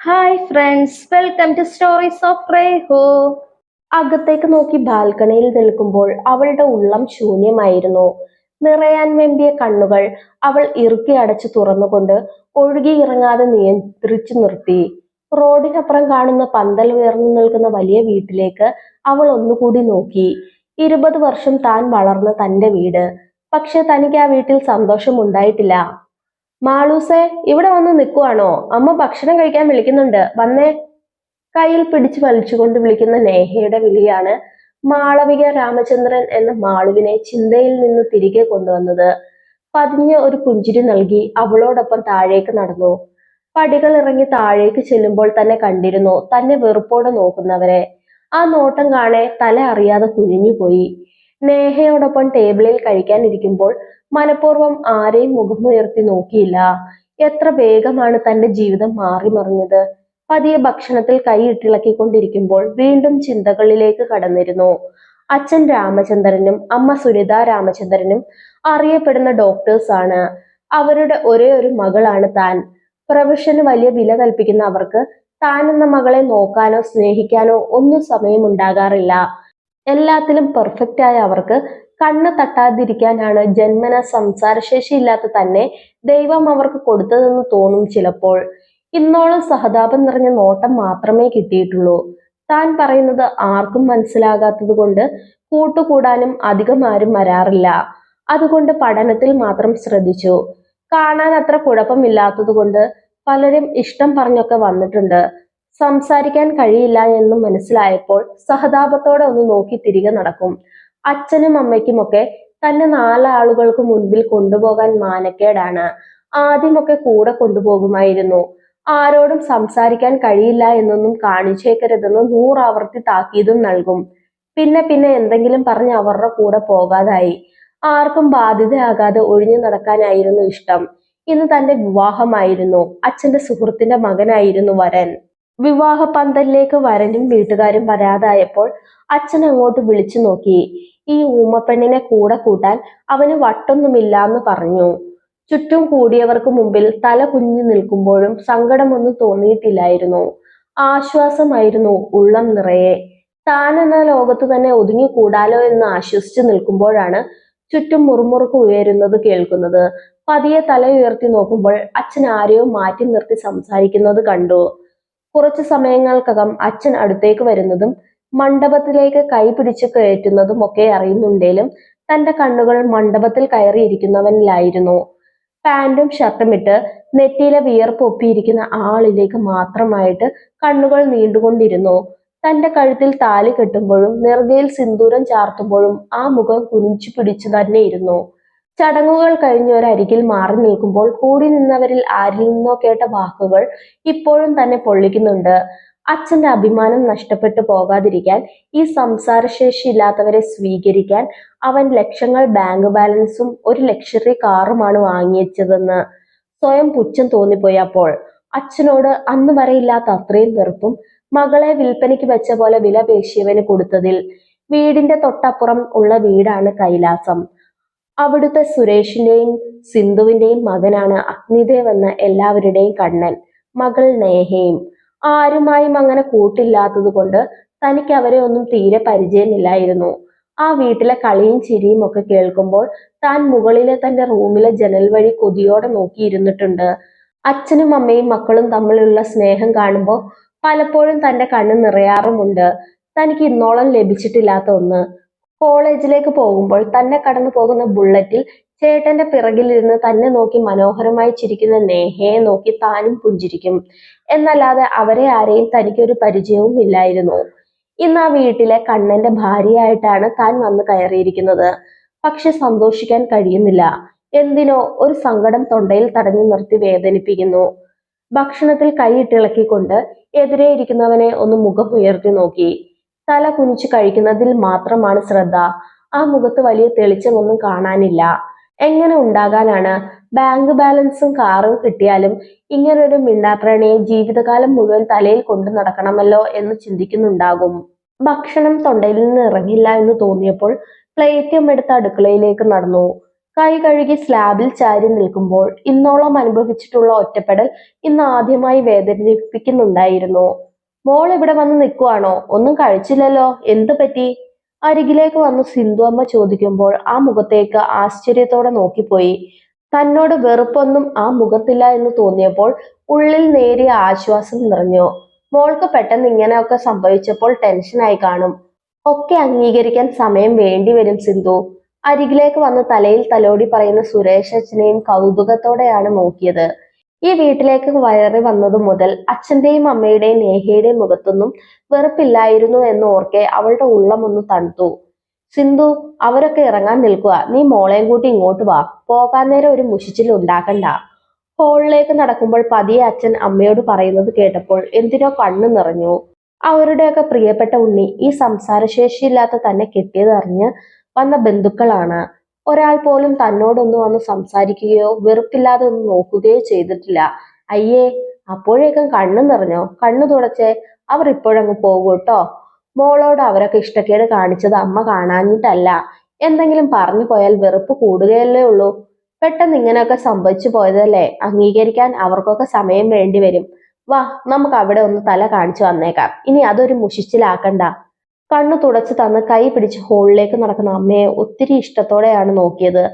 Hi friends welcome to stories of റേഹോ അകത്തേക്ക് നോക്കി ബാൽക്കണിയിൽ നിൽക്കുമ്പോൾ അവളുടെ ഉള്ളം ശൂന്യമായിരുന്നു. നിറയാൻ വെമ്പിയ കണ്ണുകൾ അവൾ ഇറുക്കി അടച്ചു തുറന്നുകൊണ്ട് ഒഴുകി ഇറങ്ങാതെ നിയന്ത്രിച്ചു നിർത്തി. റോഡിനപ്പുറം കാണുന്ന പന്തൽ ഉയർന്നു നിൽക്കുന്ന വലിയ വീട്ടിലേക്ക് അവൾ ഒന്നുകൂടി നോക്കി. ഇരുപത് വർഷം താൻ വളർന്ന തന്റെ വീട്. പക്ഷെ തനിക്ക് ആ വീട്ടിൽ സന്തോഷമുണ്ടായിട്ടില്ല. മാളൂസേ ഇവിടെ വന്ന് നിൽക്കുവാണോ? അമ്മ ഭക്ഷണം കഴിക്കാൻ വിളിക്കുന്നുണ്ട്. വന്നേ. കയ്യിൽ പിടിച്ചു വലിച്ചുകൊണ്ട് വിളിക്കുന്ന നേഹയുടെ വിളിയാണ് മാളവിക രാമചന്ദ്രൻ എന്ന മാളുവിനെ ചിന്തയിൽ നിന്ന് തിരികെ കൊണ്ടുവന്നത്. പതിഞ്ഞ ഒരു പുഞ്ചിരി നൽകി അവളോടൊപ്പം താഴേക്ക് നടന്നു. പടികൾ ഇറങ്ങി താഴേക്ക് ചെല്ലുമ്പോൾ തന്നെ കണ്ടിരുന്നു തന്നെ വെറുപ്പോടെ നോക്കുന്നവരെ. ആ നോട്ടം കാണെ തല അറിയാതെ കുനിഞ്ഞുപോയി. നേഹയോടൊപ്പം ടേബിളിൽ കഴിക്കാൻ ഇരിക്കുമ്പോൾ മനഃപൂർവം ആരെയും മുഖമുയർത്തി നോക്കിയില്ല. എത്ര വേഗമാണ് തന്റെ ജീവിതം മാറി മറിഞ്ഞത് പതിയെ ഭക്ഷണത്തിൽ കൈയിട്ടിളക്കിക്കൊണ്ടിരിക്കുമ്പോൾ വീണ്ടും ചിന്തകളിലേക്ക് കടന്നിരുന്നു. അച്ഛൻ രാമചന്ദ്രനും അമ്മ സുനിത രാമചന്ദ്രനും അറിയപ്പെടുന്ന ഡോക്ടേഴ്സ് ആണ്. അവരുടെ ഒരേ ഒരു മകളാണ് താൻ. പ്രൊഫഷന് വലിയ വില കൽപ്പിക്കുന്ന അവർക്ക് താൻ എന്ന മകളെ നോക്കാനോ സ്നേഹിക്കാനോ ഒന്നും സമയമുണ്ടാകാറില്ല. എല്ലാത്തിലും പെർഫെക്റ്റ് ആയ അവർക്ക് കണ്ണ് തട്ടാതിരിക്കാനാണ് ജന്മന സംസാരശേഷി ഇല്ലാത്ത തന്നെ ദൈവം അവർക്ക് കൊടുത്തതെന്ന് തോന്നും ചിലപ്പോൾ. ഇന്നോളം സഹതാപം നിറഞ്ഞ നോട്ടം മാത്രമേ കിട്ടിയിട്ടുള്ളൂ. താൻ പറയുന്നത് ആർക്കും മനസ്സിലാകാത്തത് കൊണ്ട് കൂട്ടുകൂടാനും അധികം ആരും വരാറില്ല. അതുകൊണ്ട് പഠനത്തിൽ മാത്രം ശ്രദ്ധിച്ചു. കാണാൻ അത്ര കുഴപ്പമില്ലാത്തത് കൊണ്ട് പലരും ഇഷ്ടം പറഞ്ഞൊക്കെ വന്നിട്ടുണ്ട്. സംസാരിക്കാൻ കഴിയില്ല എന്ന് മനസ്സിലായപ്പോൾ സഹതാപത്തോടെ ഒന്ന് നോക്കി തിരികെ നടക്കും. അച്ഛനും അമ്മയ്ക്കുമൊക്കെ തന്നെ നാലാളുകൾക്ക് മുൻപിൽ കൊണ്ടുപോകാൻ മാനക്കേടാണ്. ആദ്യമൊക്കെ കൂടെ കൊണ്ടുപോകുമായിരുന്നു. ആരോടും സംസാരിക്കാൻ കഴിയില്ല എന്നൊന്നും കാണിച്ചേക്കരുതെന്ന് നൂറാവർത്തി താക്കീതും നൽകും. പിന്നെ പിന്നെ എന്തെങ്കിലും പറഞ്ഞ് അവരുടെ കൂടെ പോകാതായി. ആർക്കും ബാധ്യതയാകാതെ ഒഴിഞ്ഞു നടക്കാനായിരുന്നു ഇഷ്ടം. ഇന്ന് തന്റെ വിവാഹമായിരുന്നു. അച്ഛന്റെ സുഹൃത്തിന്റെ മകനായിരുന്നു വരൻ. വിവാഹ പന്തലിലേക്ക് വരനും വീട്ടുകാരും വരാതായപ്പോൾ അച്ഛൻ അങ്ങോട്ട് വിളിച്ചു നോക്കി. ഈ ഊമപ്പെണ്ണിനെ കൂടെ കൂട്ടാൻ അവന് വട്ടൊന്നുമില്ലാന്ന് പറഞ്ഞു. ചുറ്റും കൂടിയവർക്ക് മുമ്പിൽ തല കുഞ്ഞു നിൽക്കുമ്പോഴും സങ്കടമൊന്നും തോന്നിയിട്ടില്ലായിരുന്നു. ആശ്വാസമായിരുന്നു ഉള്ളം നിറയെ. താൻ എന്ന ലോകത്ത് തന്നെ ഒതുങ്ങിക്കൂടാലോ എന്ന് ആശ്വസിച്ചു നിൽക്കുമ്പോഴാണ് ചുറ്റും മുറുമുറുക്ക് ഉയരുന്നത് കേൾക്കുന്നത്. പതിയെ തല ഉയർത്തി നോക്കുമ്പോൾ അച്ഛൻ ആരെയോ മാറ്റി നിർത്തി സംസാരിക്കുന്നത് കണ്ടു. കുറച്ചു സമയങ്ങൾക്കകം അച്ഛൻ അടുത്തേക്ക് വരുന്നതും മണ്ഡപത്തിലേക്ക് കൈ പിടിച്ചു കയറ്റുന്നതും ഒക്കെ അറിയുന്നുണ്ടേലും തന്റെ കണ്ണുകൾ മണ്ഡപത്തിൽ കയറിയിരിക്കുന്നവനിലായിരുന്നു. പാന്റും ഷർട്ടും ഇട്ട് നെറ്റിയിലെ വിയർപ്പ് ഒപ്പിയിരിക്കുന്ന ആളിലേക്ക് മാത്രമായിട്ട് കണ്ണുകൾ നീണ്ടുകൊണ്ടിരുന്നു. തന്റെ കഴുത്തിൽ താലി കെട്ടുമ്പോഴും നെറുകയിൽ സിന്ദൂരം ചാർത്തുമ്പോഴും ആ മുഖം കുനിച്ചു പിടിച്ചു തന്നെ ഇരുന്നു ചടങ്ങുകൾ കഴിഞ്ഞവരരികിൽ മാറി നിൽക്കുമ്പോൾ കൂടി നിന്നവരിൽ ആരിൽ നിന്നോ കേട്ട വാക്കുകൾ ഇപ്പോഴും തന്നെ പൊള്ളിക്കുന്നുണ്ട്. അച്ഛന്റെ അഭിമാനം നഷ്ടപ്പെട്ടു പോകാതിരിക്കാൻ ഈ സംസാരശേഷി ഇല്ലാത്തവരെ സ്വീകരിക്കാൻ അവൻ ലക്ഷങ്ങൾ ബാങ്ക് ബാലൻസും ഒരു ലക്ഷറി കാറുമാണ് വാങ്ങിയച്ചതെന്ന് സ്വയം പുച്ഛം തോന്നിപ്പോയി അപ്പോൾ അച്ഛനോട് അന്ന് വരെ ഇല്ലാത്ത അത്രയും വെറുപ്പും മകളെ വിൽപ്പനയ്ക്ക് വെച്ച പോലെ വില പേശിയവന് കൊടുത്തതിൽ വീടിന്റെ തൊട്ടപ്പുറം ഉള്ള വീടാണ് കൈലാസം. അവിടുത്തെ സുരേഷിന്റെയും സിന്ധുവിന്റെയും മകനാണ് അഗ്നിദേവ് എന്ന എല്ലാവരുടെയും കണ്ണൻ മകൾ നേഹയും. ആരുമായും അങ്ങനെ കൂട്ടില്ലാത്തത് കൊണ്ട് തനിക്ക് അവരെ ഒന്നും തീരെ പരിചയമില്ലായിരുന്നു. ആ വീട്ടിലെ കളിയും ചിരിയും ഒക്കെ കേൾക്കുമ്പോൾ താൻ മുകളിലെ തന്റെ റൂമിലെ ജനൽ വഴി കൊതിയോടെ നോക്കിയിരുന്നിട്ടുണ്ട്. അച്ഛനും അമ്മയും മക്കളും തമ്മിലുള്ള സ്നേഹം കാണുമ്പോൾ പലപ്പോഴും തന്റെ കണ്ണ് നിറയാറുമുണ്ട്. തനിക്ക് ഇന്നോളം ലഭിച്ചിട്ടില്ലാത്ത ഒന്ന്. കോളേജിലേക്ക് പോകുമ്പോൾ തന്നെ കടന്നു പോകുന്ന ബുള്ളറ്റിൽ ചേട്ടന്റെ പിറകിലിരുന്ന് തന്നെ നോക്കി മനോഹരമായി ചിരിക്കുന്ന നേഹയെ നോക്കി താനും പുഞ്ചിരിക്കും. എന്നല്ലാതെ അവരെ ആരെയും തനിക്കൊരു പരിചയവും ഇല്ലായിരുന്നു. ഇന്ന് ആ വീട്ടിലെ കണ്ണന്റെ ഭാര്യയായിട്ടാണ് താൻ വന്ന് കയറിയിരിക്കുന്നത്. പക്ഷെ സന്തോഷിക്കാൻ കഴിയുന്നില്ല. എന്തിനോ ഒരു സങ്കടം തൊണ്ടയിൽ തടഞ്ഞു നിർത്തി വേദനിപ്പിക്കുന്നു. ഭക്ഷണത്തിൽ കൈയിട്ടിളക്കിക്കൊണ്ട് എതിരെ ഇരിക്കുന്നവനെ ഒന്ന് മുഖം ഉയർത്തി നോക്കി. തല കുനിച്ചു കഴിക്കുന്നതിൽ മാത്രമാണ് ശ്രദ്ധ. ആ മുഖത്ത് വലിയ തെളിച്ചമൊന്നും കാണാനില്ല. എങ്ങനെ ഉണ്ടാകാനാണ്? ബാങ്ക് ബാലൻസും കാറും കിട്ടിയാലും ഇങ്ങനൊരു മിണ്ടാപ്രാണിയെ ജീവിതകാലം മുഴുവൻ തലയിൽ കൊണ്ടു നടക്കണമല്ലോ എന്ന് ചിന്തിക്കുന്നുണ്ടാകും. ഭക്ഷണം തൊണ്ടയിൽ നിന്ന് ഇറങ്ങില്ല എന്ന് തോന്നിയപ്പോൾ പ്ലേറ്റും എടുത്ത് അടുക്കളയിലേക്ക് നടന്നു. കൈ കഴുകി സ്ലാബിൽ ചാരി നിൽക്കുമ്പോൾ ഇന്നോളം അനുഭവിച്ചിട്ടുള്ള ഒറ്റപ്പെടൽ ഇന്ന് ആദ്യമായി വേദനിപ്പിക്കുന്നുണ്ടായിരുന്നു. മോൾ ഇവിടെ വന്ന് നിൽക്കുവാണോ ഒന്നും കഴിച്ചില്ലല്ലോ. എന്ത് പറ്റി? അരികിലേക്ക് വന്ന് സിന്ധു അമ്മ ചോദിക്കുമ്പോൾ ആ മുഖത്തേക്ക് ആശ്ചര്യത്തോടെ നോക്കിപ്പോയി. തന്നോട് വെറുപ്പൊന്നും ആ മുഖത്തില്ല എന്ന് തോന്നിയപ്പോൾ ഉള്ളിൽ നേരിയ ആശ്വാസം നിറഞ്ഞു. മോൾക്ക് പെട്ടെന്ന് ഇങ്ങനെയൊക്കെ സംഭവിച്ചപ്പോൾ ടെൻഷനായി കാണും. ഒക്കെ അംഗീകരിക്കാൻ സമയം വേണ്ടി വരും സിന്ധു. അരികിലേക്ക് വന്ന് തലയിൽ തലോടി പറയുന്ന സുരേഷ് അച്ഛനെയും കൗതുകത്തോടെയാണ് നോക്കിയത്. ഈ വീട്ടിലേക്ക് വയറി വന്നതു മുതൽ അച്ഛന്റെയും അമ്മയുടെയും നേഹയുടെയും മുഖത്തൊന്നും വെറുപ്പില്ലായിരുന്നു എന്ന് ഓർക്കെ അവളുടെ ഉള്ളം ഒന്ന് തണുത്തു. സിന്ധു അവരൊക്കെ ഇറങ്ങാൻ നിൽക്കുക. നീ മോളെയും കൂട്ടി ഇങ്ങോട്ട് വാ. പോകാൻ നേരം ഒരു മുഷിച്ചിൽ ഉണ്ടാക്കണ്ട. ഹോളിലേക്ക് നടക്കുമ്പോൾ പതിയെ അച്ഛൻ അമ്മയോട് പറയുന്നത് കേട്ടപ്പോൾ എന്തിനോ കണ്ണു നിറഞ്ഞു. അവരുടെയൊക്കെ പ്രിയപ്പെട്ട ഉണ്ണി ഈ സംസാരശേഷിയില്ലാത്ത തന്നെ കിട്ടിയതറിഞ്ഞ് വന്ന ബന്ധുക്കളാണ്. ഒരാൾ പോലും തന്നോടൊന്ന് വന്ന് സംസാരിക്കുകയോ വെറുപ്പില്ലാതെ ഒന്ന് നോക്കുകയോ ചെയ്തിട്ടില്ല. അയ്യേ അപ്പോഴേക്കും കണ്ണു നിറഞ്ഞോ. കണ്ണു തുടച്ചേ അവർ ഇപ്പോഴങ്ങ് പോകൂട്ടോ മോളോട് അവരൊക്കെ ഇഷ്ടക്കേട് കാണിച്ചത് അമ്മ കാണാഞ്ഞിട്ടല്ല. എന്തെങ്കിലും പറഞ്ഞു പോയാൽ വെറുപ്പ് കൂടുകയല്ലേ ഉള്ളൂ. പെട്ടെന്ന് ഇങ്ങനെയൊക്കെ സംഭവിച്ചു പോയതല്ലേ? അംഗീകരിക്കാൻ അവർക്കൊക്കെ സമയം വേണ്ടി വരും. വാ നമുക്ക് അവിടെ ഒന്ന് തല കാണിച്ചു വന്നേക്കാം. ഇനി അതൊരു മുഷിച്ചിലാക്കണ്ട. കണ്ണു തുടച്ച് തന്ന് കൈ പിടിച്ച് ഹോളിലേക്ക് നടക്കുന്ന അമ്മയെ ഒത്തിരി ഇഷ്ടത്തോടെയാണ് നോക്കിയത്.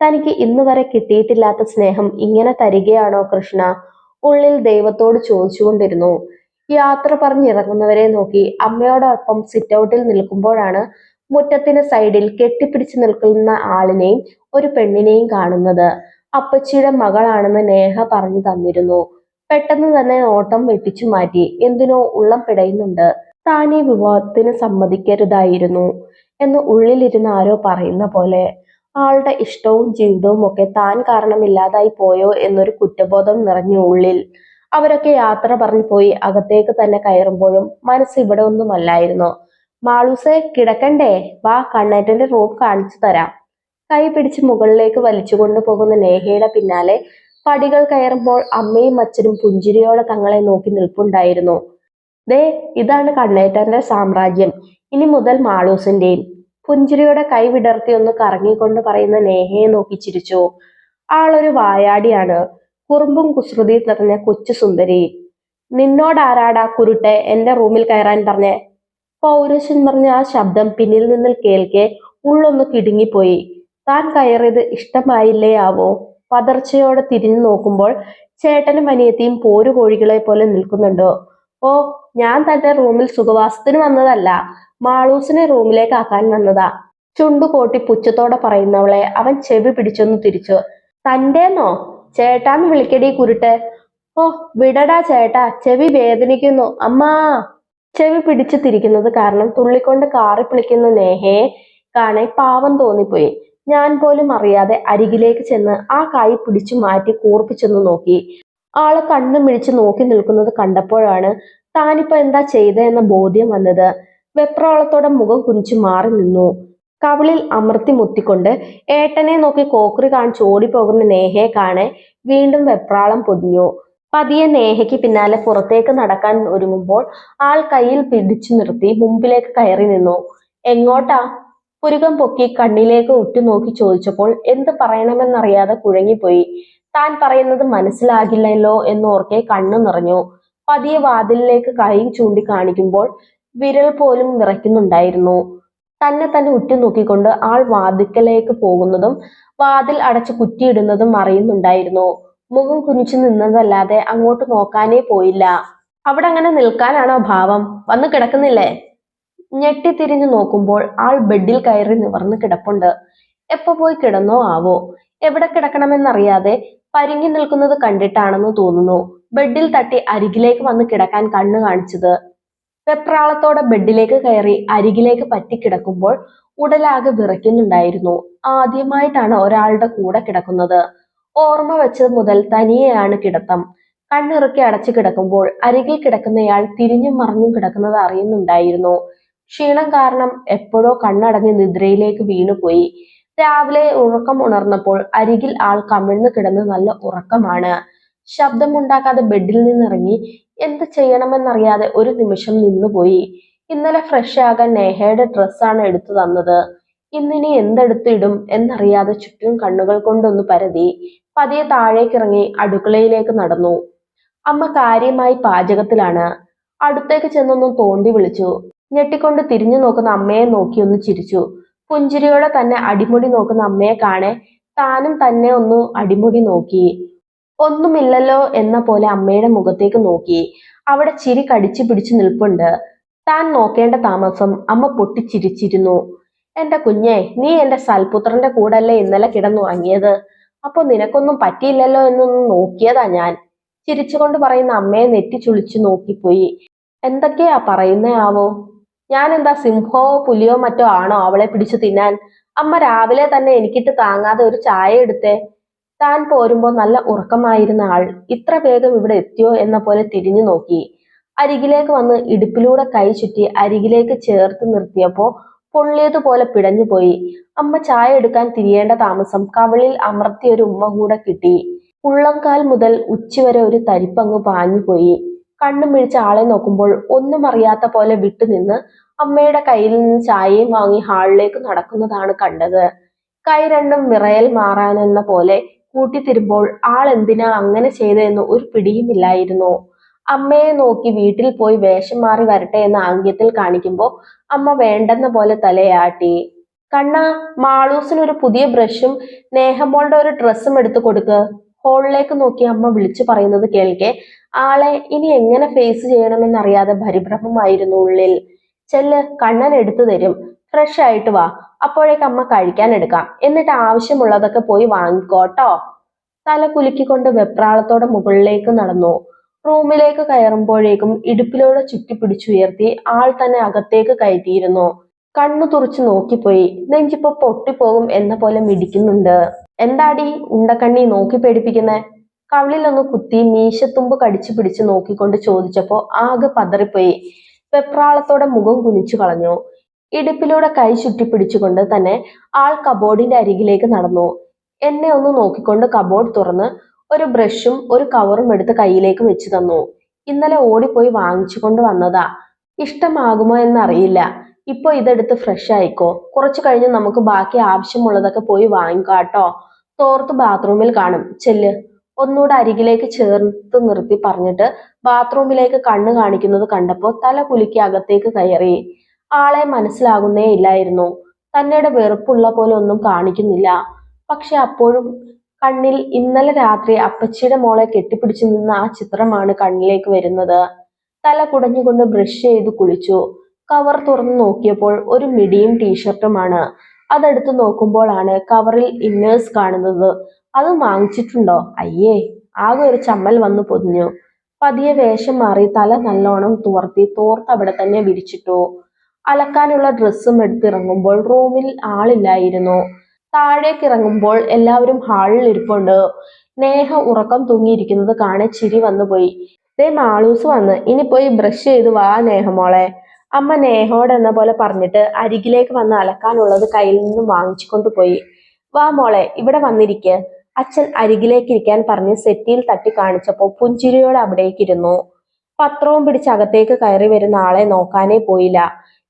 തനിക്ക് ഇന്ന് വരെ കിട്ടിയിട്ടില്ലാത്ത സ്നേഹം ഇങ്ങനെ തരികയാണോ കൃഷ്ണ? ഉള്ളിൽ ദൈവത്തോട് ചോദിച്ചുകൊണ്ടിരുന്നു. യാത്ര പറഞ്ഞിറങ്ങുന്നവരെ നോക്കി അമ്മയോടൊപ്പം സിറ്റ് ഔട്ടിൽ നിൽക്കുമ്പോഴാണ് മുറ്റത്തിന് സൈഡിൽ കെട്ടിപ്പിടിച്ച് നിൽക്കുന്ന ആളിനെയും ഒരു പെണ്ണിനെയും കാണുന്നത്. അപ്പച്ചിയുടെ മകളാണെന്ന് നേഹ പറഞ്ഞു തന്നിരുന്നു. പെട്ടെന്ന് തന്നെ ഓട്ടം വെട്ടിച്ചു മാറ്റി. എന്തിനോ ഉള്ളം പിടയുന്നുണ്ട്. താൻ ഈ വിവാഹത്തിന് സമ്മതിക്കരുതായിരുന്നു എന്ന് ഉള്ളിലിരുന്ന് ആരോ പറയുന്ന പോലെ ആളുടെ ഇഷ്ടവും ജീവിതവും ഒക്കെ താൻ കാരണമില്ലാതായി പോയോ എന്നൊരു കുറ്റബോധം നിറഞ്ഞു ഉള്ളിൽ അവരൊക്കെ യാത്ര പറഞ്ഞു പോയി അകത്തേക്ക് തന്നെ കയറുമ്പോഴും മനസ്സ് ഇവിടെ ഒന്നുമല്ലായിരുന്നു. മാളൂസെ കിടക്കണ്ടേ? വാ കണ്ണേറ്റന്റെ റൂം കാണിച്ചു തരാം. കൈ പിടിച്ച് മുകളിലേക്ക് വലിച്ചു കൊണ്ടുപോകുന്ന നേഹയുടെ പിന്നാലെ പടികൾ കയറുമ്പോൾ അമ്മയും അച്ഛനും പുഞ്ചിരിയോടെ തങ്ങളെ നോക്കി നിൽപ്പുണ്ടായിരുന്നു. ദേ ഇതാണ് കണ്ണേറ്റന്റെ സാമ്രാജ്യം. ഇനി മുതൽ മാളൂസിന്റെയും. പുഞ്ചിരിയുടെ കൈ വിടർത്തി ഒന്ന് കറങ്ങിക്കൊണ്ട് പറയുന്ന നേഹയെ നോക്കി ചിരിച്ചു. ആളൊരു വായാടിയാണ്. കുറുമ്പും കുസൃതി നിറഞ്ഞ കൊച്ചു സുന്ദരി. നിന്നോടാരാടാ കുരുട്ടെ എന്റെ റൂമിൽ കയറാൻ പറഞ്ഞേ. പൗരുഷൻ പറഞ്ഞ ആ ശബ്ദം പിന്നിൽ നിന്ന് കേൾക്കെ ഉള്ളൊന്ന് കിടുങ്ങിപ്പോയി. താൻ കയറിയത് ഇഷ്ടമായില്ലേ ആവോ പതർച്ചയോടെ തിരിഞ്ഞു നോക്കുമ്പോൾ ചേട്ടനും അനിയത്തിയും പോരുകോഴികളെ പോലെ നിൽക്കുന്നുണ്ടോ. ഓ ഞാൻ തന്റെ റൂമിൽ സുഖവാസത്തിന് വന്നതല്ല മാളൂസിനെ റൂമിലേക്ക് ആക്കാൻ വന്നതാ. ചുണ്ടു കോട്ടി പുച്ഛത്തോടെ പറയുന്നവളെ അവൻ ചെവി പിടിച്ചൊന്ന് തിരിച്ചു. തന്റേന്നോ? ചേട്ടാന്ന് വിളിക്കടി കുരുട്ടെ. ഓ വിടടാ ചേട്ടാ ചെവി വേദനിക്കുന്നു. അമ്മാ! ചെവി പിടിച്ചു തിരിക്കുന്നത് കാരണം തുള്ളിക്കൊണ്ട് കാറി പിളിക്കുന്ന നേഹയെ കാണെ പാവം തോന്നിപ്പോയി. ഞാൻ പോലും അറിയാതെ അരികിലേക്ക് ചെന്ന് ആ കൈ പിടിച്ചു മാറ്റി കൂർപ്പിച്ചൊന്ന് നോക്കി. ആൾ കണ്ണു മിഴിച്ച് നോക്കി നിൽക്കുന്നത് കണ്ടപ്പോഴാണ് താനിപ്പോ എന്താ ചെയ്തതെന്ന ബോധ്യം വന്നത്? വെപ്രാളത്തോടെ മുഖം കുനിച്ചു മാറി നിന്നു. കവിളിൽ അമർത്തി മുത്തിക്കൊണ്ട് ഏട്ടനെ നോക്കി കോക്കറി കാണിച്ച് ഓടിപ്പോകുന്ന നേഹയെ കാണെ വീണ്ടും വെപ്രാളം പൊതിഞ്ഞു. പതിയെ നേഹയ്ക്ക് പിന്നാലെ പുറത്തേക്ക് നടക്കാൻ ഒരുങ്ങുമ്പോൾ ആൾ കയ്യിൽ പിടിച്ചു നിർത്തി മുമ്പിലേക്ക് കയറി നിന്നു. എങ്ങോട്ടാ? പുരുകം പൊക്കി കണ്ണിലേക്ക് ഉറ്റുനോക്കി ചോദിച്ചപ്പോൾ എന്ത് പറയണമെന്നറിയാതെ കുഴങ്ങിപ്പോയി. താൻ പറയുന്നത് മനസ്സിലാകില്ലല്ലോ എന്നോർക്കെ കണ്ണു നിറഞ്ഞു. പതിയെ വാതിലിലേക്ക് കൈ ചൂണ്ടി കാണിക്കുമ്പോൾ വിരൽ പോലും വിറയ്ക്കുന്നുണ്ടായിരുന്നു തന്നെ തന്നെ ഉറ്റുനോക്കിക്കൊണ്ട് ആൾ വാതിക്കലേക്ക് പോകുന്നതും വാതിൽ അടച്ച് കുറ്റിയിടുന്നതും അറിയുന്നുണ്ടായിരുന്നു. മുഖം കുനിച്ചു നിന്നതല്ലാതെ അങ്ങോട്ട് നോക്കാനേ പോയില്ല. അവിടെ അങ്ങനെ നിൽക്കാനാണോ ഭാവം? വന്ന് കിടക്കുന്നില്ലേ? ഞെട്ടിത്തിരിഞ്ഞു നോക്കുമ്പോൾ ആൾ ബെഡിൽ കയറി നിവർന്ന് കിടപ്പുണ്ട്. എപ്പോ പോയി കിടന്നോ ആവോ? എവിടെ കിടക്കണമെന്നറിയാതെ പരിങ്ങി നിൽക്കുന്നത് കണ്ടിട്ടാണെന്ന് തോന്നുന്നു. ബെഡിൽ തട്ടി അരികിലേക്ക് വന്ന് കിടക്കാൻ കണ്ണു കാണിച്ചത്. വെപ്രാളത്തോടെ ബെഡിലേക്ക് കയറി അരികിലേക്ക് പറ്റിക്കിടക്കുമ്പോൾ ഉടലാകെ വിറയ്ക്കുന്നുണ്ടായിരുന്നു. ആദ്യമായിട്ടാണ് ഒരാളുടെ കൂടെ കിടക്കുന്നത്. ഓർമ്മ വെച്ചത് മുതൽ തനിയെയാണ് കിടത്തം. കണ്ണിറുക്കി അടച്ചു കിടക്കുമ്പോൾ അരികിൽ കിടക്കുന്നയാൾ തിരിഞ്ഞും മറിഞ്ഞും കിടക്കുന്നത് അറിയുന്നുണ്ടായിരുന്നു. ക്ഷീണം കാരണം എപ്പോഴോ കണ്ണടഞ്ഞ് നിദ്രയിലേക്ക് വീണുപോയി. രാവിലെ ഉറക്കം ഉണർന്നപ്പോൾ അരികിൽ ആൾ കമിഴ്ന്നു കിടന്ന് നല്ല ഉറക്കമാണ്. ശബ്ദമുണ്ടാക്കാതെ ബെഡിൽ നിന്നിറങ്ങി എന്ത് ചെയ്യണമെന്നറിയാതെ ഒരു നിമിഷം നിന്നുപോയി. ഇന്നലെ ഫ്രഷ് ആകാൻ നേഹയുടെ ഡ്രസ്സാണ് എടുത്തു തന്നത്. ഇന്നിനി എന്തെടുത്തിടും എന്നറിയാതെ ചുറ്റും കണ്ണുകൾ കൊണ്ടൊന്ന് പരതി പതിയെ താഴേക്കിറങ്ങി അടുക്കളയിലേക്ക് നടന്നു. അമ്മ കാര്യമായി പാചകത്തിലാണ്. അടുത്തേക്ക് ചെന്നൊന്ന് തോണ്ടി വിളിച്ചു. ഞെട്ടിക്കൊണ്ട് തിരിഞ്ഞു നോക്കുന്ന അമ്മയെ നോക്കി ഒന്ന് ചിരിച്ചു. പുഞ്ചിരിയോടെ തന്നെ അടിമുടി നോക്കുന്ന അമ്മയെ കാണെ താനും തന്നെ ഒന്ന് അടിമുടി നോക്കി. ഒന്നുമില്ലല്ലോ എന്ന പോലെ അമ്മയുടെ മുഖത്തേക്ക് നോക്കി. അവിടെ ചിരി കടിച്ചു പിടിച്ചു നിൽപ്പുണ്ട്. താൻ നോക്കേണ്ട താമസം അമ്മ പൊട്ടിച്ചിരിച്ചിരുന്നു. എന്റെ കുഞ്ഞെ നീ എന്റെ സൽപുത്രന്റെ കൂടല്ലേ ഇന്നലെ കിടന്നുറങ്ങിയത് അപ്പൊ നിനക്കൊന്നും പറ്റിയില്ലല്ലോ എന്നൊന്നും നോക്കിയതാ ഞാൻ. ചിരിച്ചുകൊണ്ട് പറയുന്ന അമ്മയെ നെറ്റി ചുളിച്ചു നോക്കിപ്പോയി എന്തൊക്കെയാ പറയുന്നേ ആവോ? ഞാൻ എന്താ സിംഹവോ പുലിയോ മറ്റോ ആണോ അവളെ പിടിച്ചു തിന്നാൻ? അമ്മ രാവിലെ തന്നെ എനിക്കിട്ട് താങ്ങാതെ ഒരു ചായ എടുത്തേ. താൻ പോരുമ്പോ നല്ല ഉറക്കമായിരുന്ന ആൾ ഇത്ര വേഗം ഇവിടെ എത്തിയോ എന്ന പോലെ തിരിഞ്ഞു നോക്കി. അരികിലേക്ക് വന്ന് ഇടുപ്പിലൂടെ കൈ ചുറ്റി അരികിലേക്ക് ചേർത്ത് നിർത്തിയപ്പോ പൊള്ളിയതുപോലെ പിടഞ്ഞുപോയി അമ്മ ചായ എടുക്കാൻ തിരിയേണ്ട താമസം കവളിൽ അമർത്തിയ ഒരു ഉമ്മ കൂടെ കിട്ടി. ഉള്ളംകാൽ മുതൽ ഉച്ചവരെ ഒരു തരിപ്പങ്ങ് പാഞ്ഞുപോയി കണ്ണും മിഴിച്ച ആളെ നോക്കുമ്പോൾ ഒന്നും അറിയാത്ത പോലെ വിട്ടുനിന്ന് അമ്മയുടെ കയ്യിൽ നിന്ന് ചായയും വാങ്ങി ഹാളിലേക്ക് നടക്കുന്നതാണ് കണ്ടത്. കൈ രണ്ടും വിറയൽ മാറാനെന്ന പോലെ കൂട്ടിത്തിരുമ്പോൾ ആൾ എന്തിനാ അങ്ങനെ ചെയ്തതെന്ന് ഒരു പിടിയുമില്ലായിരുന്നു. അമ്മയെ നോക്കി വീട്ടിൽ പോയി വേഷം മാറി വരട്ടെ എന്ന ആംഗ്യത്തിൽ കാണിക്കുമ്പോൾ അമ്മ വേണ്ടെന്ന പോലെ തലയാട്ടി. കണ്ണ മാളൂസിന് ഒരു പുതിയ ബ്രഷും നേഹമോളുടെ ഒരു ഡ്രസ്സും എടുത്തു കൊടുക്ക്. ഹോളിലേക്ക് നോക്കി അമ്മ വിളിച്ചു പറയുന്നത് കേൾക്കെ. ആളെ ഇനി എങ്ങനെ ഫേസ് ചെയ്യണമെന്നറിയാതെ പരിഭ്രമമായിരുന്നു ഉള്ളിൽ. ചെല്ല് കണ്ണൻ എടുത്തു തരും. ഫ്രഷ് ആയിട്ട് വാ. അപ്പോഴേക്ക് അമ്മ കഴിക്കാൻ എടുക്കാം. എന്നിട്ട് ആവശ്യമുള്ളതൊക്കെ പോയി വാങ്ങിക്കോട്ടോ തല കുലുക്കിക്കൊണ്ട് വെപ്രാളത്തോടെ മുകളിലേക്ക് നടന്നു. റൂമിലേക്ക് കയറുമ്പോഴേക്കും ഇടുപ്പിലൂടെ ചുറ്റിപ്പിടിച്ചുയർത്തി ആൾ തന്നെ അകത്തേക്ക് കയറ്റിയിരുന്നു. കണ്ണു തുറച്ചു നോക്കിപ്പോയി. നെഞ്ചിപ്പോ പൊട്ടിപ്പോകും എന്ന പോലെ മിടിക്കുന്നുണ്ട്. എന്താടി ഉണ്ടക്കണ്ണി നോക്കി പേടിപ്പിക്കുന്നെ? കവിളിലൊന്ന് കുത്തി മീശത്തുമ്പ് കടിച്ചു പിടിച്ച് നോക്കിക്കൊണ്ട് ചോദിച്ചപ്പോ ആകെ പതറിപ്പോയി. വെപ്രാളത്തോടെ മുഖം കുനിച്ചു കളഞ്ഞു. ഇടുപ്പിലൂടെ കൈ ചുറ്റിപ്പിടിച്ചുകൊണ്ട് തന്നെ ആൾ കബോർഡിന്റെ അരികിലേക്ക് നടന്നു. എന്നെ ഒന്ന് നോക്കിക്കൊണ്ട് കബോർഡ് തുറന്ന് ഒരു ബ്രഷും ഒരു കവറും എടുത്ത് കയ്യിലേക്ക് വെച്ചു തന്നു. ഇന്നലെ ഓടിപ്പോയി വാങ്ങിച്ചുകൊണ്ട് വന്നതാ. ഇഷ്ടമാകുമോ എന്നറിയില്ല. ഇപ്പൊ ഇതെടുത്ത് ഫ്രഷ് ആയിക്കോ. കുറച്ചു കഴിഞ്ഞ് നമുക്ക് ബാക്കി ആവശ്യമുള്ളതൊക്കെ പോയി വാങ്ങിക്കാട്ടോ. തോർത്ത് ബാത്റൂമിൽ കാണും. ചെല്ല്. ഒന്നുകൂടെ അരികിലേക്ക് ചേർത്ത് നിർത്തി പറഞ്ഞിട്ട് ബാത്റൂമിലേക്ക് കണ്ണ് കാണിക്കുന്നത് കണ്ടപ്പോൾ തല കുലുക്കി അകത്തേക്ക് കയറി. ആളെ മനസ്സിലാകുന്നേ ഇല്ലായിരുന്നു. തന്നയുടെ വെറുപ്പുള്ള പോലെ ഒന്നും കാണിക്കുന്നില്ല. പക്ഷെ അപ്പോഴും കണ്ണിൽ ഇന്നലെ രാത്രി അപ്പച്ചിയുടെ മോളെ കെട്ടിപ്പിടിച്ചു നിന്ന ആ ചിത്രമാണ് കണ്ണിലേക്ക് വരുന്നത്. തല കുടഞ്ഞുകൊണ്ട് ബ്രഷ് ചെയ്ത് കുളിച്ചു. കവർ തുറന്നു നോക്കിയപ്പോൾ ഒരു മിഡിയും ടീഷർട്ടുമാണ് അതെടുത്ത് നോക്കുമ്പോഴാണ് കവറിൽ ഇന്നേഴ്സ് കാണുന്നത്. അത് വാങ്ങിച്ചിട്ടുണ്ടോ? അയ്യേ ആകെ ഒരു ചമ്മൽ വന്നു പൊതിഞ്ഞു. പതിയെ വേഷം മാറി തല നല്ലോണം തുവർത്തി തോർത്ത് അവിടെ തന്നെ വിരിച്ചിട്ടു. അലക്കാനുള്ള ഡ്രസ്സും എടുത്തിറങ്ങുമ്പോൾ റൂമിൽ ആളില്ലായിരുന്നു. താഴേക്ക് ഇറങ്ങുമ്പോൾ എല്ലാവരും ഹാളിൽ ഇരിപ്പുണ്ട്. നേഹ ഉറക്കം തൂങ്ങിയിരിക്കുന്നത് കാണെ ചിരി വന്നുപോയി ദേ മാളൂസ് വന്ന് ഇനി പോയി ബ്രഷ് ചെയ്ത് വാ നേഹമോളെ അമ്മ നേഹോട് എന്ന പോലെ പറഞ്ഞിട്ട് അരികിലേക്ക് വന്ന് അലക്കാനുള്ളത് കയ്യിൽ നിന്നും വാങ്ങിച്ചു കൊണ്ടുപോയി വാ മോളെ ഇവിടെ വന്നിരിക്കെ. അച്ഛൻ അരികിലേക്ക് ഇരിക്കാൻ പറഞ്ഞ് സെറ്റിയിൽ തട്ടി കാണിച്ചപ്പോൾ പുഞ്ചിരിയോടെ അവിടേക്കിരുന്നു പത്രവും പിടിച്ച് അകത്തേക്ക് കയറി വരുന്ന ആളെ നോക്കാനേ പോയില്ല.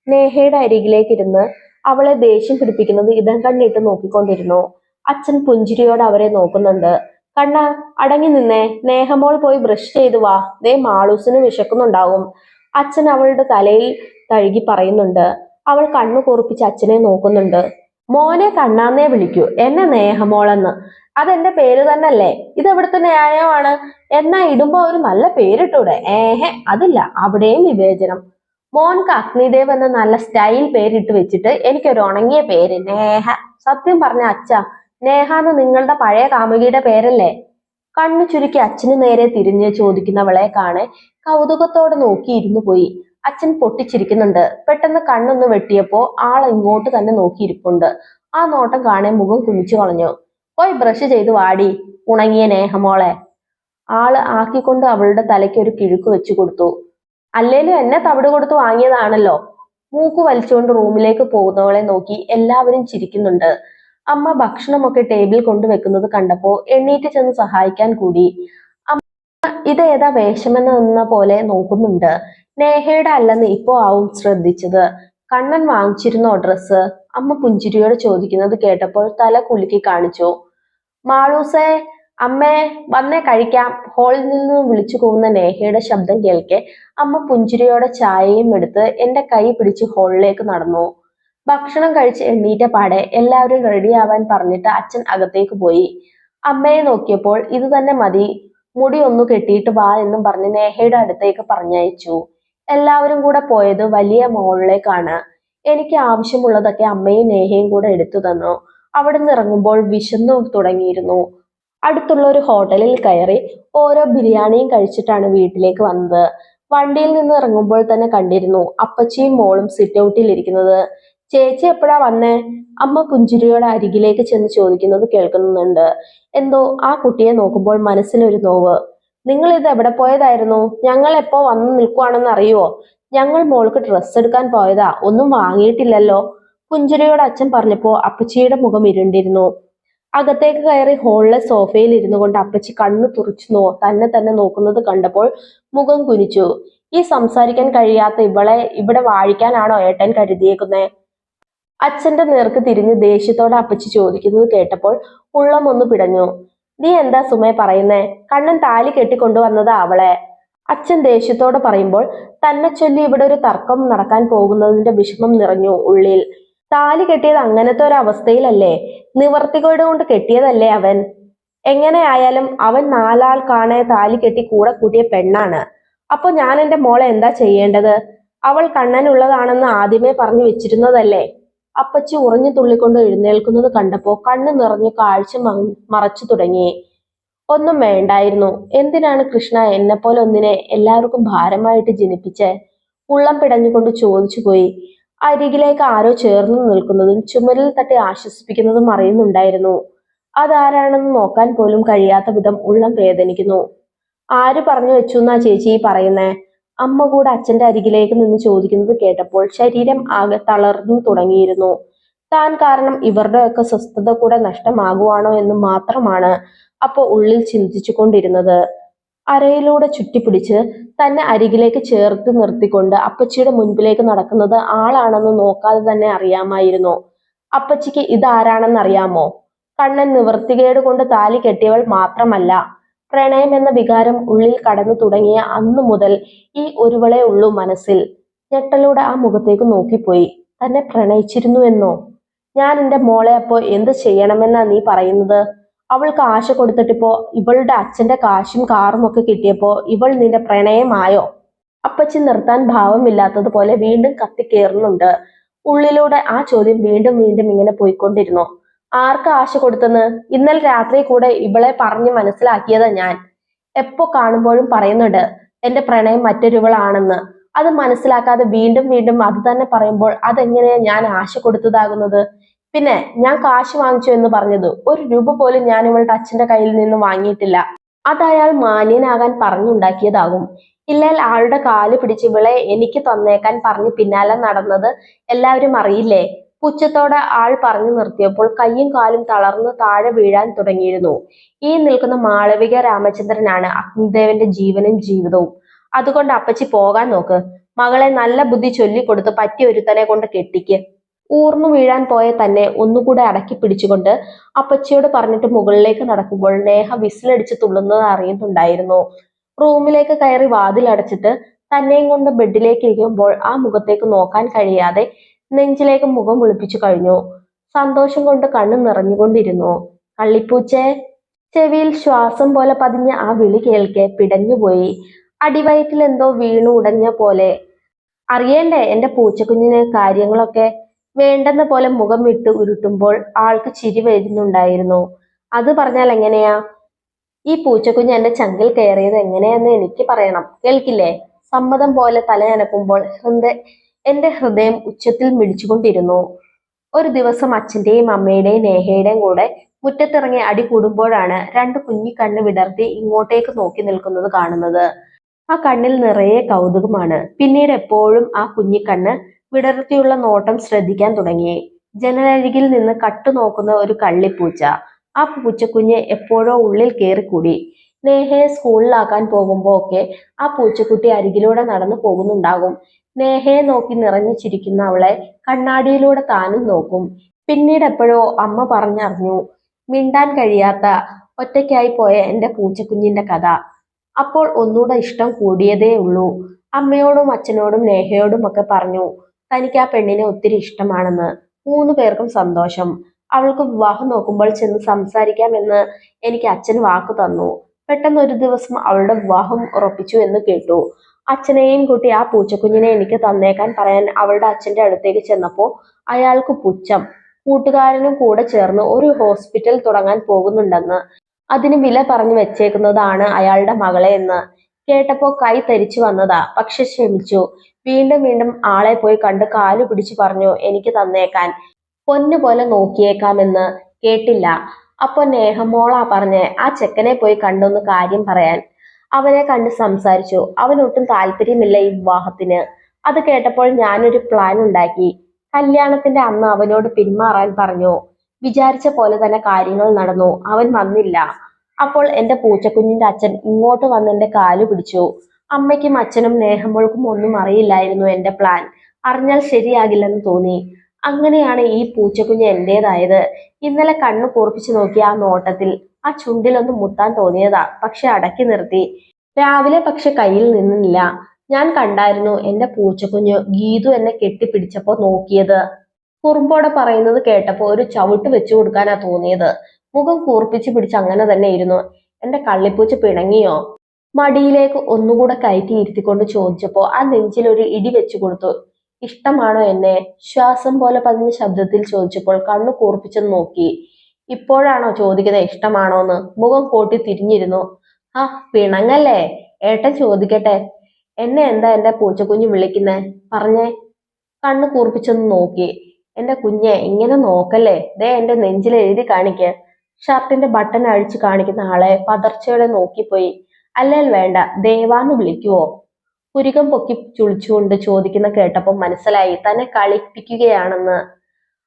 നേഹയുടെ അരികിലേക്ക് ഇരുന്ന് അവളെ ദേഷ്യം പിടിപ്പിക്കുന്നത് ഇതം കണ്ണിട്ട് നോക്കിക്കൊണ്ടിരുന്നു. അച്ഛൻ പുഞ്ചിരിയോട് അവരെ നോക്കുന്നുണ്ട്. കണ്ണ അടങ്ങി നിന്നേ. നേഹമോൾ പോയി ബ്രഷ് ചെയ്തു വാ. ദേ മാളൂസിന് വിശക്കുന്നുണ്ടാവും. അച്ഛൻ അവളുടെ തലയിൽ തഴുകി പറയുന്നുണ്ട്. അവൾ കണ്ണു കുറിപ്പിച്ച് അച്ഛനെ നോക്കുന്നുണ്ട്. മോനെ കണ്ണാന്നേ വിളിക്കൂ. എന്നെ നേഹമോളെന്ന് അതെന്റെ പേര് തന്നല്ലേ? ഇത് എവിടുത്തെ ന്യായമാണ്? എന്നാ ഇടുമ്പോ ഒരു നല്ല പേരിട്ടൂടെ? ഏഹെ അതില്ല. അവിടെയും വിവേചനം. മോൻക്ക് അഗ്നിദേവ് എന്ന നല്ല സ്റ്റൈൽ പേരിട്ട് വെച്ചിട്ട് എനിക്കൊരു ഉണങ്ങിയ പേര് നേഹ. സത്യം പറഞ്ഞ അച്ഛ നേഹ എന്ന് നിങ്ങളുടെ പഴയ കാമുകിയുടെ പേരല്ലേ? കണ്ണു ചുരുക്കി അച്ഛന് നേരെ തിരിഞ്ഞ് ചോദിക്കുന്നവളെ കാണെ കൗതുകത്തോടെ നോക്കി ഇരുന്നു പോയി. അച്ഛൻ പൊട്ടിച്ചിരിക്കുന്നുണ്ട്. പെട്ടെന്ന് കണ്ണൊന്ന് വെട്ടിയപ്പോ ആൾ ഇങ്ങോട്ട് തന്നെ നോക്കിയിരിപ്പുണ്ട്. ആ നോട്ടം കാണെ മുഖം കുനിച്ചു കളഞ്ഞു. പോയി ബ്രഷ് ചെയ്ത് വാടി ഉണങ്ങിയ നേഹമോളെ ആൾ ആക്കിക്കൊണ്ട് അവളുടെ തലയ്ക്ക് ഒരു കിഴുക്ക് വെച്ചു കൊടുത്തു. അല്ലേലും എന്നെ തവിട് കൊടുത്ത് വാങ്ങിയതാണല്ലോ. മൂക്ക് വലിച്ചുകൊണ്ട് റൂമിലേക്ക് പോകുന്നവളെ നോക്കി എല്ലാവരും ചിരിക്കുന്നുണ്ട്. അമ്മ ഭക്ഷണമൊക്കെ ടേബിൾ കൊണ്ടുവെക്കുന്നത് കണ്ടപ്പോ എണ്ണീറ്റ് ചെന്ന് സഹായിക്കാൻ കൂടി. അമ്മ ഇതേതാ വേഷമെന്ന പോലെ നോക്കുന്നുണ്ട്. നേഹയുടെ അല്ലെന്ന് ഇപ്പോ ആവും ശ്രദ്ധിച്ചത്. കണ്ണൻ വാങ്ങിച്ചിരുന്നോ ഡ്രസ്സ്? അമ്മ പുഞ്ചിരിയോട് ചോദിക്കുന്നത് കേട്ടപ്പോൾ തല കുലുക്കി കാണിച്ചു. മാളൂസേ അമ്മേ വന്നേ കഴിക്കാം. ഹോളിൽ നിന്നും വിളിച്ചു പോകുന്ന നേഹയുടെ ശബ്ദം കേൾക്കെ അമ്മ പുഞ്ചിരിയോടെ ചായയും എടുത്ത് എന്റെ കൈ പിടിച്ച് ഹോളിലേക്ക് നടന്നു. ഭക്ഷണം കഴിച്ച് എണ്ണീറ്റ പാടെ എല്ലാവരും റെഡിയാവാൻ പറഞ്ഞിട്ട് അച്ഛൻ അകത്തേക്ക് പോയി. അമ്മയെ നോക്കിയപ്പോൾ ഇത് തന്നെ മതി. മുടി ഒന്ന് കെട്ടിയിട്ട് വാ എന്നും പറഞ്ഞ് നേഹയുടെ അടുത്തേക്ക് പറഞ്ഞയച്ചു. എല്ലാവരും കൂടെ പോയത് വലിയ മോളിലേക്കാണ് എനിക്ക് ആവശ്യമുള്ളതൊക്കെ അമ്മയും നേഹയും കൂടെ എടുത്തു തന്നു. അവിടെ നിന്ന് ഇറങ്ങുമ്പോൾ വിശന്നു തുടങ്ങിയിരുന്നു. അടുത്തുള്ള ഒരു ഹോട്ടലിൽ കയറി ഓരോ ബിരിയാണിയും കഴിച്ചിട്ടാണ് വീട്ടിലേക്ക് വന്നത്. വണ്ടിയിൽ നിന്ന് ഇറങ്ങുമ്പോൾ തന്നെ കണ്ടിരുന്നു അപ്പച്ചിയും മോളും സിറ്റ് ഔട്ടിൽ ഇരിക്കുന്നത്. ചേച്ചി എപ്പോഴാ വന്നേ? അമ്മ പുഞ്ചിരിയുടെ അരികിലേക്ക് ചെന്ന് ചോദിക്കുന്നത് കേൾക്കുന്നുണ്ട്. എന്തോ ആ കുട്ടിയെ നോക്കുമ്പോൾ മനസ്സിലൊരു നോവ്. നിങ്ങൾ ഇത് എവിടെ പോയതായിരുന്നു? ഞങ്ങൾ എപ്പോ വന്ന് നിൽക്കുവാണെന്ന് അറിയുവോ? ഞങ്ങൾ മോൾക്ക് ഡ്രസ്സ് എടുക്കാൻ പോയതാ. ഒന്നും വാങ്ങിയിട്ടില്ലല്ലോ. പുഞ്ചിരിയോട് അച്ഛൻ പറഞ്ഞപ്പോ അപ്പച്ചിയുടെ മുഖം ഇരുണ്ടിരുന്നു. അകത്തേക്ക് കയറി ഹോളിലെ സോഫയിൽ ഇരുന്നു കൊണ്ട് അപ്പച്ചി കണ്ണ് തുറച്ചു നോ തന്നെ തന്നെ നോക്കുന്നത് കണ്ടപ്പോൾ മുഖം കുനിച്ചു. ഈ സംസാരിക്കാൻ കഴിയാത്ത ഇവളെ ഇവിടെ വാഴിക്കാനാണോ ഏട്ടൻ കരുതിയേക്കുന്നേ? അച്ഛന്റെ നേർക്ക് തിരിഞ്ഞ് ദേഷ്യത്തോടെ അപ്പച്ചി ചോദിക്കുന്നത് കേട്ടപ്പോൾ ഉള്ളം ഒന്ന് പിടഞ്ഞു. നീ എന്താ സുമേ പറയുന്നേ? കണ്ണൻ താലി കെട്ടിക്കൊണ്ടുവന്നത് അവളെ. അച്ഛൻ ദേഷ്യത്തോടെ പറയുമ്പോൾ തന്നെ ചൊല്ലി ഇവിടെ ഒരു തർക്കം നടക്കാൻ പോകുന്നതിന്റെ വിഷമം നിറഞ്ഞു ഉള്ളിൽ. താലി കെട്ടിയത് അങ്ങനത്തെ ഒരു അവസ്ഥയിലല്ലേ നിവർത്തികോട് കൊണ്ട് കെട്ടിയതല്ലേ അവൻ? എങ്ങനെയായാലും അവൻ നാലാൾ കാണെ താലി കെട്ടി കൂടെ കൂട്ടിയ പെണ്ണാണ്. അപ്പൊ ഞാൻ എന്റെ മോളെ എന്താ ചെയ്യേണ്ടത്? അവൾ കണ്ണനുള്ളതാണെന്ന് ആദ്യമേ പറഞ്ഞു വെച്ചിരുന്നതല്ലേ? അപ്പച്ചി ഉറഞ്ഞു തുള്ളിക്കൊണ്ട് എഴുന്നേൽക്കുന്നത് കണ്ടപ്പോ കണ്ണു നിറഞ്ഞ് കാഴ്ച മറച്ചു തുടങ്ങി. ഒന്നും വേണ്ടായിരുന്നു. എന്തിനാണ് കൃഷ്ണ എന്നെ പോലെ ഒന്നിനെ എല്ലാവർക്കും ഭാരമായിട്ട് ജനിപ്പിച്ച്? ഉള്ളം പിടഞ്ഞുകൊണ്ട് ചോദിച്ചു പോയി അരികിലേക്ക് ആരോ ചേർന്ന് നിൽക്കുന്നതും ചുമരിൽ തട്ടി ആശ്വസിപ്പിക്കുന്നതും അറിയുന്നുണ്ടായിരുന്നു. അതാരാണെന്ന് നോക്കാൻ പോലും കഴിയാത്ത വിധം ഉള്ളം വേദനിക്കുന്നു. ആര് പറഞ്ഞു വെച്ചു എന്നാ ചേച്ചി പറയുന്നേ? അമ്മ കൂടെ അച്ഛന്റെ അരികിലേക്ക് നിന്ന് ചോദിക്കുന്നത് കേട്ടപ്പോൾ ശരീരം ആകെ തളർന്നു തുടങ്ങിയിരുന്നു. താൻ കാരണം ഇവരുടെയൊക്കെ സ്വസ്ഥത കൂടെ നഷ്ടമാകുവാണോ എന്ന് മാത്രമാണ് അപ്പോൾ ഉള്ളിൽ ചിന്തിച്ചു കൊണ്ടിരുന്നത് അരയിലൂടെ ചുറ്റിപ്പിടിച്ച് തന്നെ അരികിലേക്ക് ചേർത്ത് നിർത്തിക്കൊണ്ട് അപ്പച്ചിയുടെ മുൻപിലേക്ക് നടക്കുന്നത് ആളാണെന്ന് നോക്കാതെ തന്നെ അറിയാമായിരുന്നു. അപ്പച്ചിക്ക് ഇതാരാണെന്ന് അറിയാമോ? കണ്ണൻ നിവൃത്തികേട് കൊണ്ട് താലി കെട്ടിയവൾ മാത്രമല്ല. പ്രണയം എന്ന വികാരം ഉള്ളിൽ കടന്നു തുടങ്ങിയ അന്നു മുതൽ ഈ ഒരുവളെ ഉള്ളു മനസ്സിൽ. ഞെട്ടലൂടെ ആ മുഖത്തേക്ക് നോക്കിപ്പോയി. തന്നെ പ്രണയിച്ചിരുന്നു എന്നോ? ഞാൻ എന്റെ മോളെ അപ്പോ എന്ത് ചെയ്യണമെന്നാ നീ പറയുന്നത്? അവൾക്ക് ആശ കൊടുത്തിട്ടിപ്പോ ഇവളുടെ അച്ഛന്റെ കാശും കാറും ഒക്കെ കിട്ടിയപ്പോ ഇവൾ നിന്റെ പ്രണയമായോ? അപ്പച്ചി നിർത്താൻ ഭാവമില്ലാത്തതുപോലെ വീണ്ടും കത്തിക്കേറുന്നുണ്ട് ഉള്ളിലൂടെ ആ ചോദ്യം വീണ്ടും വീണ്ടും ഇങ്ങനെ പോയിക്കൊണ്ടിരുന്നു. ആർക്ക് ആശ കൊടുത്തെന്ന് ഇന്നലെ രാത്രി കൂടെ ഇവളെ പറഞ്ഞ് മനസ്സിലാക്കിയതാ ഞാൻ. എപ്പോ കാണുമ്പോഴും പറയുന്നുണ്ട് എന്റെ പ്രണയം മറ്റൊരുവളാണെന്ന്. അത് മനസ്സിലാക്കാതെ വീണ്ടും വീണ്ടും അത് തന്നെ പറയുമ്പോൾ അതെങ്ങനെയാ ഞാൻ ആശ കൊടുത്തതാകുന്നത്? പിന്നെ ഞാൻ കാശ് വാങ്ങിച്ചു എന്ന് പറഞ്ഞത് ഒരു രൂപ പോലും ഞാൻ ഇവളുടെ അച്ഛന്റെ കയ്യിൽ നിന്ന് വാങ്ങിയിട്ടില്ല. അത് അയാൾ മാന്യനാകാൻ പറഞ്ഞുണ്ടാക്കിയതാകും. ഇല്ലാൽ ആളുടെ കാൽ പിടിച്ച് ഇവളെ എനിക്ക് തന്നേക്കാൻ പറഞ്ഞ് പിന്നാലെ നടന്നത് എല്ലാവരും അറിയില്ലേ? പുച്ഛത്തോടെ ആൾ പറഞ്ഞു നിർത്തിയപ്പോൾ കയ്യും കാലും തളർന്ന് താഴെ വീഴാൻ തുടങ്ങിയിരുന്നു. ഈ നിൽക്കുന്ന മാളവിക രാമചന്ദ്രനാണ് അഗ്നിദേവന്റെ ജീവനും ജീവിതവും. അതുകൊണ്ട് അപ്പച്ചി പോകാൻ നോക്ക്. മകളെ നല്ല ബുദ്ധി ചൊല്ലിക്കൊടുത്ത് പറ്റിയ ഒരുത്തനെ കൊണ്ട് കെട്ടിക്ക്. ഊർന്നു വീഴാൻ പോയ തന്നെ ഒന്നുകൂടെ അടക്കി പിടിച്ചുകൊണ്ട് അപ്പച്ചിയോട് പറഞ്ഞിട്ട് മുകളിലേക്ക് നടക്കുമ്പോൾ നേഹ വിസിലടിച്ച് തുള്ളുന്നത് അറിയുന്നുണ്ടായിരുന്നു. റൂമിലേക്ക് കയറി വാതിലടച്ചിട്ട് തന്നെയും കൊണ്ട് ബെഡിലേക്ക് ഇരിക്കുമ്പോൾ ആ മുഖത്തേക്ക് നോക്കാൻ കഴിയാതെ നെഞ്ചിലേക്ക് മുഖം ഒളിപ്പിച്ചു കഴിഞ്ഞു. സന്തോഷം കൊണ്ട് കണ്ണു നിറഞ്ഞുകൊണ്ടിരുന്നു. കള്ളിപ്പൂച്ചേ ചെവിയിൽ ശ്വാസം പോലെ പതിഞ്ഞ ആ വിളി കേൾക്കെ പിടഞ്ഞുപോയി അടിവയറ്റിൽ എന്തോ വീണു ഉടഞ്ഞ പോലെ. അറിയണ്ടേ എന്റെ പൂച്ചക്കുഞ്ഞിന് കാര്യങ്ങളൊക്കെ വേണ്ടെന്ന പോലെ മുഖം വിട്ട് ഉരുട്ടുമ്പോൾ ആൾക്ക് ചിരി വരുന്നുണ്ടായിരുന്നു. അത് പറഞ്ഞാൽ എങ്ങനെയാ? ഈ പൂച്ചക്കുഞ്ഞ് എന്റെ ചങ്കിൽ കയറിയത് എങ്ങനെയെന്ന് എനിക്ക് പറയണം. കേൾക്കില്ലേ? സമ്മതം പോലെ തലയനക്കുമ്പോൾ ഹൃദയ എന്റെ ഹൃദയം ഉച്ചത്തിൽ മിടിച്ചുകൊണ്ടിരുന്നു. ഒരു ദിവസം അച്ഛന്റെയും അമ്മയുടെയും നേഹയുടെയും കൂടെ മുറ്റത്തിറങ്ങി അടി കൂടുമ്പോഴാണ് രണ്ട് കുഞ്ഞി കണ്ണ് വിടർത്തി ഇങ്ങോട്ടേക്ക് നോക്കി നിൽക്കുന്നത് കാണുന്നത്. ആ കണ്ണിൽ നിറയെ കൗതുകമാണ്. പിന്നീട് എപ്പോഴും ആ കുഞ്ഞിക്കണ്ണ് വിടർത്തിയുള്ള നോട്ടം ശ്രദ്ധിക്കാൻ തുടങ്ങി. ജനലരികിൽ നിന്ന് കട്ടുനോക്കുന്ന ഒരു കള്ളിപ്പൂച്ച. ആ പൂച്ചക്കുഞ്ഞ് എപ്പോഴോ ഉള്ളിൽ കയറിക്കൂടി നേഹയെ സ്കൂളിലാക്കാൻ പോകുമ്പോ ഒക്കെ ആ പൂച്ചക്കുട്ടി അരികിലൂടെ നടന്നു പോകുന്നുണ്ടാകും. നേഹയെ നോക്കി നിറഞ്ഞു ചിരിക്കുന്ന അവളെ കണ്ണാടിയിലൂടെ താനും നോക്കും. പിന്നീട് എപ്പോഴോ അമ്മ പറഞ്ഞറിഞ്ഞു മിണ്ടാൻ കഴിയാത്ത ഒറ്റയ്ക്കായി പോയ എന്റെ പൂച്ചക്കുഞ്ഞിന്റെ കഥ. അപ്പോൾ ഒന്നുകൂടെ ഇഷ്ടം കൂടിയതേ ഉള്ളൂ അമ്മയോടും അച്ഛനോടും നേഹയോടും ഒക്കെ പറഞ്ഞു. തനിക്ക് ആ പെണ്ണിനെ ഒത്തിരി ഇഷ്ടമാണെന്ന് മൂന്ന് പേർക്കും സന്തോഷം. അവൾക്ക് വിവാഹം നോക്കുമ്പോൾ ചെന്ന് സംസാരിക്കാമെന്ന് എനിക്ക് അച്ഛൻ വാക്ക് തന്നു. പെട്ടെന്ന് ഒരു ദിവസം അവളുടെ വിവാഹം ഉറപ്പിച്ചു എന്ന് കേട്ടു. അച്ഛനെയും കൂട്ടി ആ പൂച്ചക്കുഞ്ഞിനെ എനിക്ക് തന്നേക്കാൻ പറയാൻ അവളുടെ അച്ഛന്റെ അടുത്തേക്ക് ചെന്നപ്പോൾ അയാൾക്ക് പുച്ഛം. കൂട്ടുകാരനും കൂടെ ചേർന്ന് ഒരു ഹോസ്പിറ്റൽ തുടങ്ങാൻ പോകുന്നുണ്ടെന്ന്. അതിന് വില പറഞ്ഞു വെച്ചേക്കുന്നതാണ് അയാളുടെ മകളെ എന്ന് കേട്ടപ്പോ കൈ തരിച്ചു വന്നതാ. പക്ഷെ ക്ഷമിച്ചു. വീണ്ടും വീണ്ടും ആളെ പോയി കണ്ട് കാലു പിടിച്ചു പറഞ്ഞു എനിക്ക് തന്നേക്കാൻ. പൊന്നു പോലെ നോക്കിയേക്കാമെന്ന് കേട്ടില്ല. അപ്പൊ നേഹമോള പറഞ്ഞ് ആ ചെക്കനെ പോയി കണ്ടൊന്ന് കാര്യം പറയാൻ. അവനെ കണ്ട് സംസാരിച്ചു. അവനൊട്ടും താല്പര്യമില്ല ഈ വിവാഹത്തിന്. അത് കേട്ടപ്പോൾ ഞാനൊരു പ്ലാൻ ഉണ്ടാക്കി. കല്യാണത്തിന്റെ അന്ന് അവനോട് പിന്മാറാൻ പറഞ്ഞു. വിചാരിച്ച പോലെ തന്നെ കാര്യങ്ങൾ നടന്നു. അവൻ വന്നില്ല. അപ്പോൾ എന്റെ പൂച്ചക്കുഞ്ഞിന്റെ അച്ഛൻ ഇങ്ങോട്ട് വന്ന് എന്റെ കാലു പിടിച്ചു. അമ്മയ്ക്കും അച്ഛനും നേഹമ്മൾക്കും ഒന്നും അറിയില്ലായിരുന്നു എന്റെ പ്ലാൻ അറിഞ്ഞാൽ ശരിയാകില്ലെന്ന് തോന്നി. അങ്ങനെയാണ് ഈ പൂച്ചക്കുഞ്ഞ് എന്റേതായത് ഇന്നലെ കണ്ണു കൂർപ്പിച്ചു നോക്കിയ ആ നോട്ടത്തിൽ ആ ചുണ്ടിലൊന്ന് മുത്താൻ തോന്നിയതാ. പക്ഷെ അടക്കി നിർത്തി. രാവിലെ പക്ഷെ കയ്യിൽ നിന്നില്ല. ഞാൻ കണ്ടായിരുന്നു എന്റെ പൂച്ചക്കുഞ്ഞ് ഗീതു എന്നെ കെട്ടിപ്പിടിച്ചപ്പോ നോക്കിയത്. കുറുമ്പോടെ പറയുന്നത് കേട്ടപ്പോ ഒരു ചവിട്ട് വെച്ചു കൊടുക്കാനാ തോന്നിയത്. മുഖം കൂർപ്പിച്ച് പിടിച്ച് അങ്ങനെ തന്നെ ഇരുന്നു. എന്റെ കള്ളിപ്പൂച്ച പിണങ്ങിയോ? മടിയിലേക്ക് ഒന്നുകൂടെ കയറ്റി ഇരുത്തിക്കൊണ്ട് ചോദിച്ചപ്പോ ആ നെഞ്ചിൽ ഒരു ഇടി വെച്ചു കൊടുത്തു. ഇഷ്ടമാണോ എന്നെ? ശ്വാസം പോലെ പതിഞ്ഞ ശബ്ദത്തിൽ ചോദിച്ചപ്പോൾ കണ്ണു കൂർപ്പിച്ചെന്ന് നോക്കി. ഇപ്പോഴാണോ ചോദിക്കുന്നത് ഇഷ്ടമാണോന്ന്? മുഖം കോട്ടി തിരിഞ്ഞിരുന്നു. ആ പിണങ്ങല്ലേ? ഏട്ടൻ ചോദിക്കട്ടെ. എന്നെ എന്താ എന്റെ പൂച്ചക്കുഞ്ഞ് വിളിക്കുന്നേ? പറഞ്ഞേ. കണ്ണു കൂർപ്പിച്ചൊന്ന് നോക്കി. എന്റെ കുഞ്ഞെ ഇങ്ങനെ നോക്കല്ലേ? ദേ എന്റെ നെഞ്ചിൽ എഴുതി കാണിക്ക. ഷർട്ടിന്റെ ബട്ടൺ അഴിച്ചു കാണിക്കുന്ന ആളെ പതർച്ചയോടെ നോക്കിപ്പോയി. അല്ലേൽ വേണ്ട ദേവാന്ന് വിളിക്കുവോ? പുരികം പൊക്കി ചുളിച്ചുകൊണ്ട് ചോദിക്കുന്ന കേട്ടപ്പോൾ മനസ്സിലായി തന്നെ കളിപ്പിക്കുകയാണെന്ന്.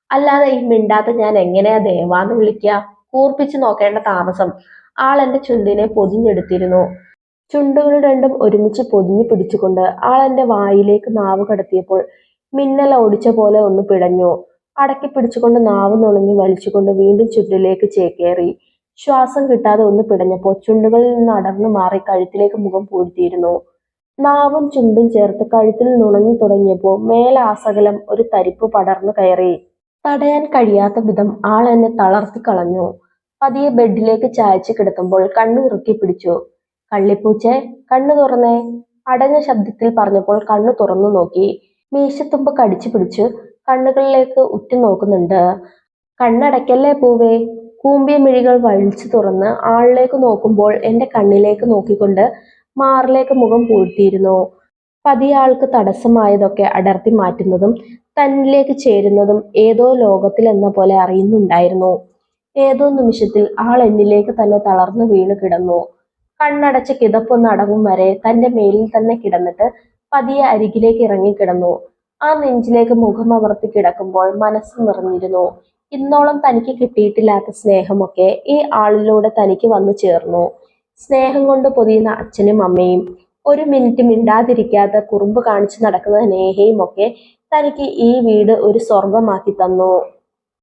അല്ലാതെ ഈ മിണ്ടാത്ത ഞാൻ എങ്ങനെയാ ദേവാന്ന് വിളിക്കുക കൂർപ്പിച്ചു നോക്കേണ്ട താമസം. ആൾ എന്റെ ചുണ്ടിനെ പൊതിഞ്ഞെടുത്തിരുന്നു. ചുണ്ടുകൾ രണ്ടും ഒരുമിച്ച് പൊതിഞ്ഞു പിടിച്ചുകൊണ്ട് ആൾ എന്റെ വായിലേക്ക് നാവ് കടത്തിയപ്പോൾ മിന്നൽ ഓടിച്ച പോലെ ഒന്ന് പിടഞ്ഞു. അടക്കി പിടിച്ചുകൊണ്ട് നാവ് നുണഞ്ഞു വലിച്ചുകൊണ്ട് വീണ്ടും ചുണ്ടിലേക്ക് ചേക്കേറി. ശ്വാസം കിട്ടാതെ ഒന്ന് പിടഞ്ഞപ്പോൾ ചുണ്ടുകളിൽ നിന്ന് അടർന്നു മാറി കഴുത്തിലേക്ക് മുഖം പൂഴ്ത്തിയിരുന്നു. നാവും ചുണ്ടും ചേർത്ത് കഴുത്തിൽ നുണഞ്ഞു തുടങ്ങിയപ്പോൾ മേലാസകലം ഒരു തരിപ്പ് പടർന്നു കയറി. തടയാൻ കഴിയാത്ത വിധം ആൾ എന്നെ തളർത്തി കളഞ്ഞു. പതിയെ ബെഡിലേക്ക് ചായച്ചു കിടത്തുമ്പോൾ കണ്ണു ഇറുക്കി പിടിച്ചു. കള്ളിപ്പൂച്ചെ കണ്ണു തുറന്നേ അടഞ്ഞ ശബ്ദത്തിൽ പറഞ്ഞപ്പോൾ കണ്ണു തുറന്നു നോക്കി. മീശത്തുമ്പ് കടിച്ചു പിടിച്ച് കണ്ണുകളിലേക്ക് ഉറ്റുനോക്കുന്നുണ്ട്. കണ്ണടയ്ക്കല്ലേ പൂവേ കൂമ്പിയ മിഴികൾ വലിച്ചു തുറന്ന് ആളിലേക്ക് നോക്കുമ്പോൾ എന്റെ കണ്ണിലേക്ക് നോക്കിക്കൊണ്ട് മാറിലേക്ക് മുഖം പൂഴ്ത്തിയിരുന്നു. പതിയെ ആൾക്ക് തടസ്സമായതൊക്കെ അടർത്തി മാറ്റുന്നതും തന്നിലേക്ക് ചേരുന്നതും ഏതോ ലോകത്തിൽ എന്ന പോലെ അറിയുന്നുണ്ടായിരുന്നു. ഏതോ നിമിഷത്തിൽ ആൾ എന്നിലേക്ക് തന്നെ തളർന്നു വീണ് കിടന്നു. കണ്ണടച്ച് കിതപ്പൊന്ന് അടങ്ങും വരെ തന്റെ മേലിൽ തന്നെ കിടന്നിട്ട് പതിയെ അരികിലേക്ക് ഇറങ്ങിക്കിടന്നു. ആ നെഞ്ചിലേക്ക് മുഖം അമർത്തി കിടക്കുമ്പോൾ മനസ്സ് നിറഞ്ഞിരുന്നു. ഇന്നോളം തനിക്ക് കിട്ടിയിട്ടില്ലാത്ത സ്നേഹമൊക്കെ ഈ ആളിലൂടെ തനിക്ക് വന്നു ചേർന്നു. സ്നേഹം കൊണ്ട് പൊതിയുന്ന അച്ഛനും അമ്മയും ഒരു മിനിറ്റ് മിണ്ടാതിരിക്കാതെ കുറുമ്പ് കാണിച്ചു നടക്കുന്ന നേഹയും ഒക്കെ തനിക്ക് ഈ വീട് ഒരു സ്വർഗമാക്കി തന്നു.